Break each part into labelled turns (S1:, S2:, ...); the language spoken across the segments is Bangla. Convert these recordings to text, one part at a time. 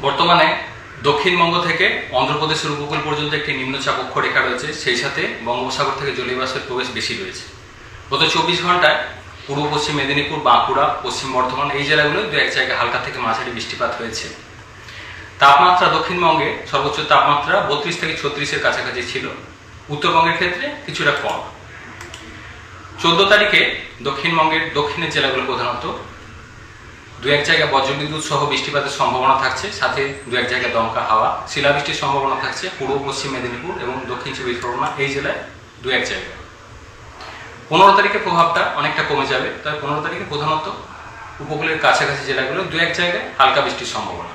S1: বর্তমানে দক্ষিণবঙ্গ থেকে অন্ধ্রপ্রদেশের উপকূল পর্যন্ত একটি নিম্নচাপ অক্ষরেখা রয়েছে, সেই সাথে বঙ্গোপসাগর থেকে জলীয় বাষ্পের প্রবেশ বেশি রয়েছে। গত চব্বিশ ঘন্টায় পূর্ব, পশ্চিম মেদিনীপুর, বাঁকুড়া, পশ্চিম বর্ধমান এই জেলাগুলোয় দু এক জায়গায় হালকা থেকে মাঝারি বৃষ্টিপাত হয়েছে। তাপমাত্রা দক্ষিণবঙ্গে সর্বোচ্চ তাপমাত্রা বত্রিশ থেকে ছত্রিশের কাছাকাছি ছিল। উত্তরবঙ্গের ক্ষেত্রে কিছুটা কম। চোদ্দ তারিখে দক্ষিণবঙ্গের দক্ষিণের জেলাগুলো প্রধানত দু এক জায়গায় বজ্রবিদ্যুৎ সহ বৃষ্টিপাতের সম্ভাবনা থাকছে, সাথে দু এক জায়গায় দমকা হাওয়া। শিলাবৃষ্টির সম্ভাবনা থাকছে পূর্ব, পশ্চিম মেদিনীপুর এবং দক্ষিণ চব্বিশ পরগনা, এই জেলায় দু এক জায়গায়। পনেরো তারিখে প্রভাবটা অনেকটা কমে যাবে, তবে পনেরো তারিখে প্রধানত উপকূলের কাছাকাছি জেলাগুলো দু এক জায়গায় হালকা বৃষ্টির সম্ভাবনা।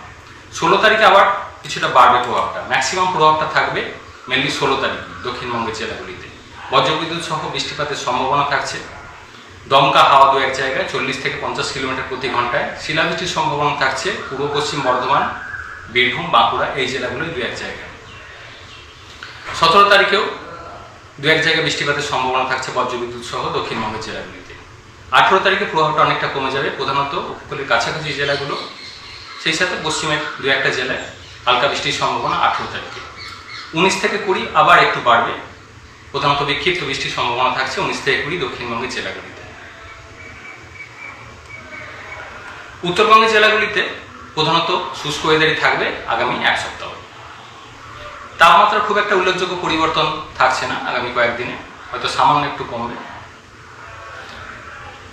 S1: ষোলো তারিখে আবার কিছুটা বাড়বে প্রভাবটা। ম্যাক্সিমাম প্রভাবটা থাকবে মেনলি ষোলো তারিখ দক্ষিণবঙ্গের জেলাগুলিতে। বজ্রবিদ্যুৎ সহ বৃষ্টিপাতের সম্ভাবনা থাকছে। দমকা হাওয়া দু এক জায়গায় চল্লিশ থেকে পঞ্চাশ কিলোমিটার প্রতি ঘন্টায় শিলাবৃষ্টির সম্ভাবনা থাকছে পূর্ব পশ্চিম বর্ধমান, বীরভূম, বাঁকুড়া এই জেলাগুলোই দু এক জায়গায়। সতেরো তারিখেও দু এক জায়গায় বৃষ্টিপাতের সম্ভাবনা থাকছে বজ্রবিদ্যুৎ সহ দক্ষিণবঙ্গের জেলাগুলিতে। আঠেরো তারিখে প্রভাবটা অনেকটা কমে যাবে, প্রধানত উপকূলের কাছাকাছি জেলাগুলো। সেই সাথে পশ্চিমের দু একটা জেলায় হালকা বৃষ্টির সম্ভাবনা আঠেরো তারিখে। উনিশ থেকে কুড়ি আবার একটু বাড়বে, প্রধানত বিক্ষিপ্ত বৃষ্টির সম্ভাবনা থাকছে উনিশ থেকে কুড়ি দক্ষিণবঙ্গের জেলাগুলিতে। উত্তরবঙ্গের জেলাগুলিতে প্রধানত শুষ্ক ওয়েদারই থাকবে আগামী এক সপ্তাহ। তাপমাত্রা খুব একটা উল্লেখযোগ্য পরিবর্তন থাকছে না আগামী কয়েকদিনে, হয়তো সামান্য একটু কমবে।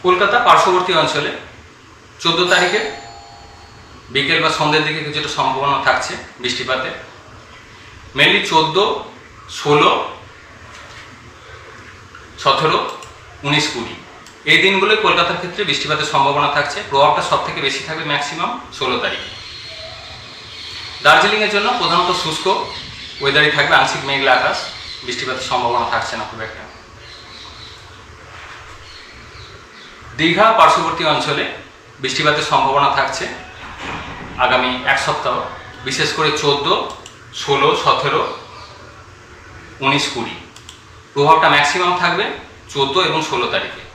S1: কলকাতা পার্শ্ববর্তী অঞ্চলে চোদ্দ তারিখে বিকেল বা সন্ধ্যের দিকে কিছুটা সম্ভাবনা থাকছে বৃষ্টিপাতে। মেনলি চোদ্দ, ষোলো, সতেরো, উনিশ কুড়ি। এই দিনগুলোই কলকাতার ক্ষেত্রে বৃষ্টিপাতের সম্ভাবনা থাকছে। প্রভাবটা সব থেকে বেশি থাকবে ম্যাক্সিমাম ষোলো তারিখে। দার্জিলিংয়ের জন্য প্রধানত শুষ্ক ওয়েদারই থাকবে, আংশিক মেঘলা আকাশ। বৃষ্টিপাতের সম্ভাবনা থাকছে না খুব একটা। দীঘা পার্শ্ববর্তী অঞ্চলে বৃষ্টিপাতের সম্ভাবনা থাকছে আগামী এক সপ্তাহ। বিশেষ করে চোদ্দ, ষোলো, সতেরো, উনিশ, কুড়ি। প্রভাবটা ম্যাক্সিমাম থাকবে চোদ্দ এবং ষোলো তারিখে।